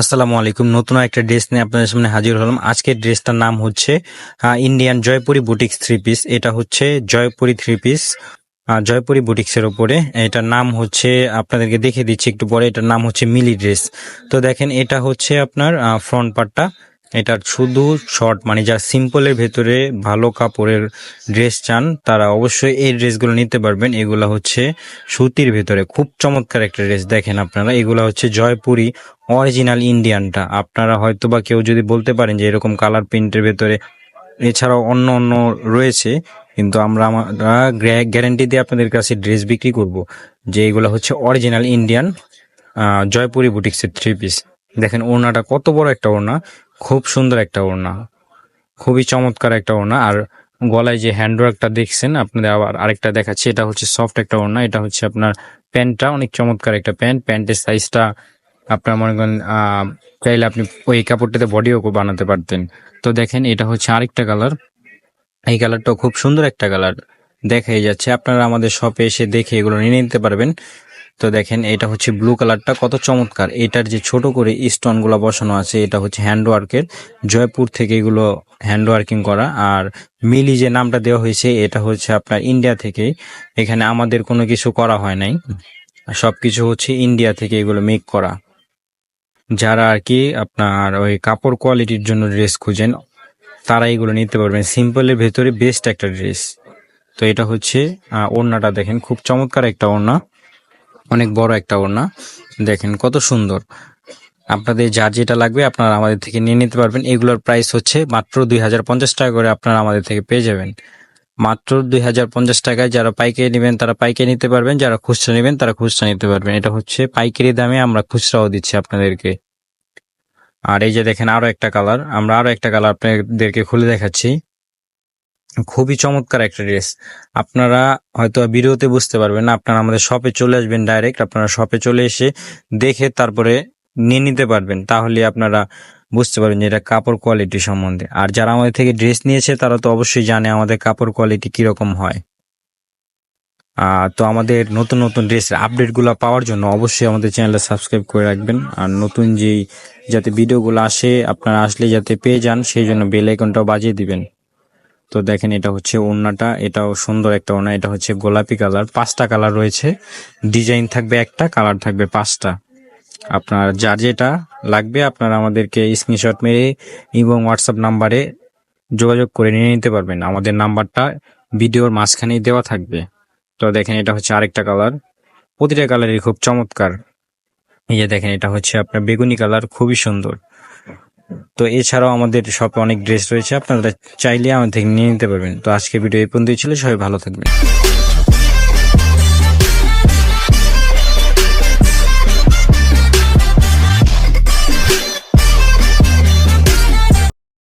আসসালামু আলাইকুম। নতুন একটা ড্রেস নিয়ে আপনাদের সামনে হাজির হলাম। আজকের ড্রেসটার নাম হচ্ছে Indian Jaipuri boutiques three piece এটা হচ্ছে জয়পুরী থ্রি পিস জয়পুরি বুটিক্সের ওপরে। এটার নাম হচ্ছে, আপনাদেরকে দেখে দিচ্ছি একটু পরে, এটার নাম হচ্ছে মিলি ড্রেস। তো দেখেন, এটা হচ্ছে আপনার ফ্রন্ট পার্টটা এটার শুধু শর্ট মানে যা সিম্পলের ভেতরে ভালো কাপড়ের ড্রেস চান, তারা অবশ্যই এই ড্রেসগুলো নিতে পারবেন। এগুলা হচ্ছে সুতির ভেতরে। খুব চমৎকার একটা ড্রেস দেখেন আপনারা। এগুলা হচ্ছে জয়পুরি অরিজিনাল ইন্ডিয়ানটা আপনারা হয়তো বা কেউ যদি বলতে পারেন যে এরকম কালার প্রিন্টের ভেতরে, এছাড়াও অন্য অন্য রয়েছে, কিন্তু আমরা আমরা গ্যারেন্টি দিয়ে আপনাদের কাছে ড্রেস বিক্রি করব। যে এগুলো হচ্ছে অরিজিনাল ইন্ডিয়ান জয়পুরি বুটিক্সের থ্রি পিস দেখেন ওড়নাটা কত বড় একটা ওড়না। খুব সুন্দর একটা ওড়না। খুবই চমৎকার একটা ওড়না। আর গলায় যে হ্যান্ডওয়ার্কটা দেখছেন, আপনাদের আবার আরেকটা দেখাচ্ছি। এটা হচ্ছে সফট একটা ওড়না। এটা হচ্ছে আপনার প্যান্টটা। অনেক চমৎকার একটা প্যান্ট। প্যান্টের সাইজটা আপনার মনে করেন চাইলে আপনি ওই কাপড়টাতে বডিও বানাতে পারতেন। তো দেখেন, এটা হচ্ছে আরেকটা কালার এই কালারটাও খুব সুন্দর একটা কালার দেখাই যাচ্ছে। আপনারা আমাদের শপে এসে দেখে এগুলো নিয়ে নিতে পারবেন। তো দেখেন, এটা হচ্ছে ব্লু কালারটা কত চমৎকার! এটার যে ছোট করে স্টোনগুলো বসানো আছে, এটা হচ্ছে হ্যান্ডওয়ার্কের জয়পুর থেকে এগুলো হ্যান্ডওয়ার্কিং করা। আর মিলি যে নামটা দেওয়া হয়েছে, এটা হচ্ছে আপনার ইন্ডিয়া থেকে। এখানে আমাদের কোনো কিছু করা হয় নাই। সব কিছু হচ্ছে ইন্ডিয়া থেকে এগুলো মেক করা। যারা আর কি আপনার ওই কাপড় কোয়ালিটির জন্য ড্রেস খুঁজেন, তারা এগুলো নিতে পারবেন। সিম্পলের ভেতরে বেস্ট একটা ড্রেস তো এটা হচ্ছে ওড়নাটা দেখেন, খুব চমৎকার একটা ওড়না। অনেক বড় একটা ওড়না। দেখেন কত সুন্দর। আপনাদের যার যেটা লাগবে আপনারা আমাদের থেকে নিয়ে নিতে পারবেন। এগুলোর প্রাইস হচ্ছে মাত্র দুই হাজার পঞ্চাশ টাকা করে আপনারা আমাদের থেকে পেয়ে যাবেন। মাত্র দুই হাজার পঞ্চাশ টাকায় যারা পাইকারি নেবেন তারা পাইকারি নিতে পারবেন। যারা খুচরা নেবেন তারা খুচরা নিতে পারবেন। এটা হচ্ছে পাইকারি দামে আমরা খুচরাও দিচ্ছি আপনাদেরকে। আর এই যে দেখেন আরও একটা কালার আমরা আরও একটা কালার আপনাদেরকে খুলে দেখাচ্ছি। খুবই চমৎকার একটা ড্রেস। আপনারা হয়তো ভিডিওতে বুঝতে পারবেন আপনারা আমাদের শপে চলে আসবেন ডাইরেক্ট আপনারা শপে চলে এসে দেখে তারপরে নিয়ে নিতে পারবেন। তাহলে আপনারা বুঝতে পারবেন যে এটা কাপড় কোয়ালিটি সম্বন্ধে। আর যারা আমাদের থেকে ড্রেস নিয়েছে, তারা তো অবশ্যই জানে আমাদের কাপড় কোয়ালিটি কীরকম হয়। তো আমাদের নতুন নতুন ড্রেসের আপডেটগুলো পাওয়ার জন্য অবশ্যই আমাদের চ্যানেলটা সাবস্ক্রাইব করে রাখবেন। আর নতুন যেই, যাতে ভিডিওগুলো আসে, আপনারা আসলে যাতে পেয়ে যান, সেই জন্য বেল আইকনটাও বাজিয়ে দিবেন। তো দেখেন এটা হচ্ছে ওড়নাটা, এটাও সুন্দর একটা ওড়না, এটা হচ্ছে গোলাপি কালার, পাঁচটা কালার রয়েছে। ডিজাইন থাকবে একটা, কালার থাকবে পাঁচটা। আপনার যার যেটা লাগবে আপনারা আমাদেরকে স্ক্রিনশট মেরে এবং হোয়াটসঅ্যাপ নাম্বারে যোগাযোগ করে নিয়ে নিতে পারবেন। আমাদের নাম্বারটা ভিডিওর মাঝখানেই দেওয়া থাকবে। তো দেখেন এটা হচ্ছে আরেকটা কালার। প্রতিটা কালারই খুব চমৎকার। এই যে দেখেন এটা হচ্ছে আপনার বেগুনি কালার, খুবই সুন্দর। তো এছাড়াও আমাদের শপে অনেক ড্রেস রয়েছে, আপনারা চাইলে আমাদের থেকে নিয়ে নিতে পারবেন। তো আজকে ভিডিও এই পর্যন্তই ছিল, সবাই ভালো থাকবেন।